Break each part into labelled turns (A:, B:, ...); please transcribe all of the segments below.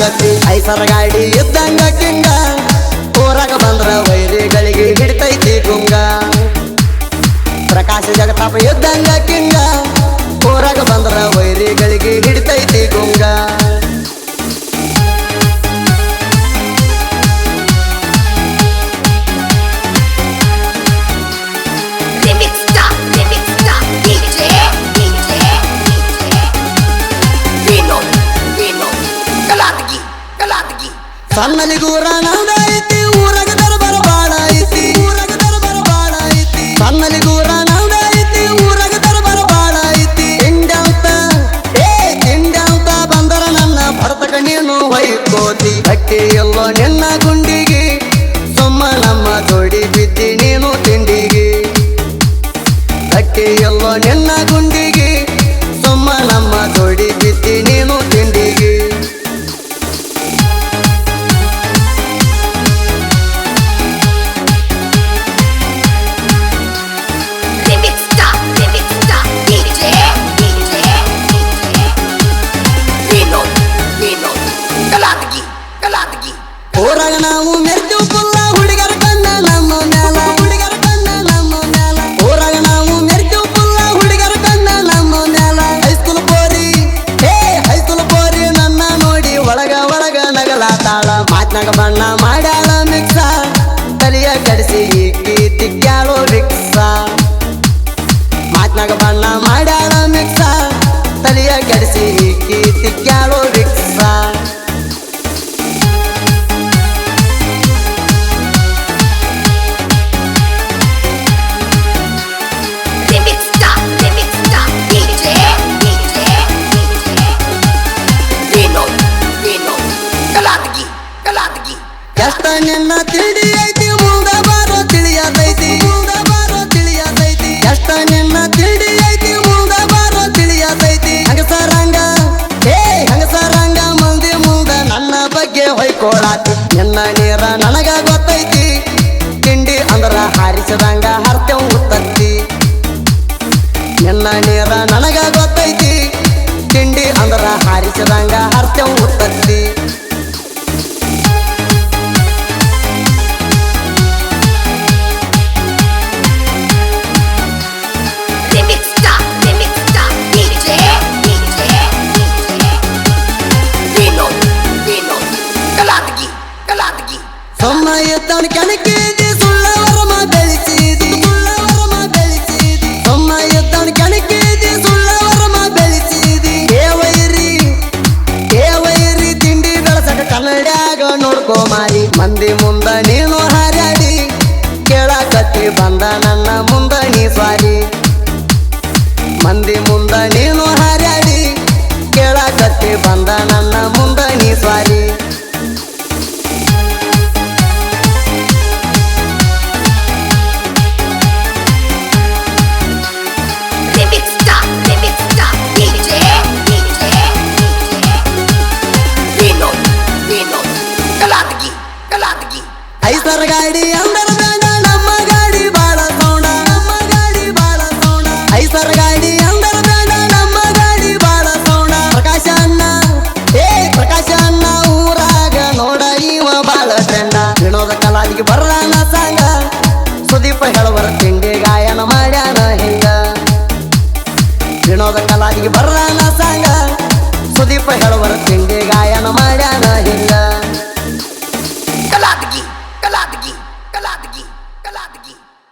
A: ಕತ್ತಿ ಐಸರ ಗಾಡಿ ಇದ್ದಂಗ ಕಿಂಗ. ಊರಾಗ ಬಂದ್ರ ವೈರಿಗಳಿಗೆ ಹಿಡಿತೈತಿ ಗುಂಗ ಪ್ರಕಾಶ ಜಗತಾಪ ಇದ್ದಂಗ ಕಿಂಗ. ಊರಾಗ ಬಂದ್ರ ವೈರಿಗಳಿಗೆ ಹಿಡಿತೈತಿ ಗುಂಗ
B: సన్నని గురనా Galadgi.
A: ಊರಾಗ ನಾವು ಮೆರ್ತೀವ್ ಪುಲ್ಲ ಹುಡುಗರ ಕಣ್ಣ ನಮ್ಮ ಮ್ಯಾಲ. ಹುಡುಗರ ಕಣ್ಣ ನಮ್ಮ ಮ್ಯಾಲ. ಊರಾಗ ನಾವು ಮೆರ್ತೀವ್ ಪುಲ್ಲ ಹುಡುಗರ ಕಣ್ಣ ನಮ್ಮ ಮ್ಯಾಲ. ಹೈಸ್ಕೂಲ್ ಪೋರಿ, ಹೇ ಹೈಸ್ಕೂಲ್ ಪೋರಿ, ನನ್ನ ನೋಡಿ ಒಳಗ ಒಳಗ ನಗಲಾತಾಳ. ಮಾತ್ನಾಗ ಬಣ್ಣ ಮಾಡ್ಯಾಳ ಮಿಕ್ಸ. ತಲಿಯ ಕಡಿಸಿ ತಿಕ್ಕ್ಯಾಳೋ ರಿಕ್ಸ. ಮಾತ್ನಾಗ ಬಣ್ಣ ಮಾಡ್ಯಾಳ ಮಿಕ್ಸ. ತಲೆಯ ಕಡಿಸಿ
B: Galadgi.
A: ಎಷ್ಟ ನಿನ್ನ ತಿಳಿ ಐತಿ ಮುಂದ ಬಾರೋ ತಿಳಿಯದೈತಿ ಮುಂದ ಬಾರೋ ತಿಳಿಯದೈತಿ ಎಷ್ಟ ನಿನ್ನ ತಿಳಿ ಐತಿ ಮುಂದ ಬಾರೋ ತಿಳಿಯತೈತಿ ಹಂಗಸರಂಗ ಏ ಹಂಗಸರಂಗ ಮಂದಿ ಮುಂದ ನನ್ನ ಬಗ್ಗೆ ಹೊಯ್ಕೊಳಾತಿ ನಿನ್ನ ನೀರ ನನಗ ಗೊತ್ತೈತಿ. ತಿಂಡಿ ಅಂದ್ರ ಹಾರಿಸದಂಗ ಹರ್ತೇವ್ ಉತ್ತತ್ತಿ ನಿನ್ನ ನೀರ ನನಗ ಗೊತ್ತೈತಿ. ತಿಂಡಿ ಅಂದ್ರ ಹಾರಿಸದಂಗ ಹರ್ತೇವ್ ಉತ್ತತ್ತಿ ಕನ್ನಡ್ಯಾಗ ನೋಡ್ಕೋ ಮಾರಿ. ಮಂದಿ ಮುಂದ ನೀನು ಹಾರ್ಯಾಡಿ ಕೇಳಕತ್ತಿ ಬಂದ ನನ್ನ ಮುಂದ ನೀ ಸ್ವಾರಿ. ಮಂದಿ ಮುಂದ ನೀನು ಹಾರ್ಯಾಡಿ ಕೇಳಕತ್ತಿ ಬಂದ ನನ್ನ ಮುಂದ ನೀ ಐಸರ್ ಗಾಡಿ ಅಂದರ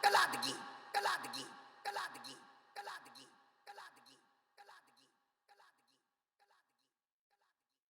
B: ਕਲਾਦਗੀ ਕਲਾਦਗੀ ਕਲਾਦਗੀ।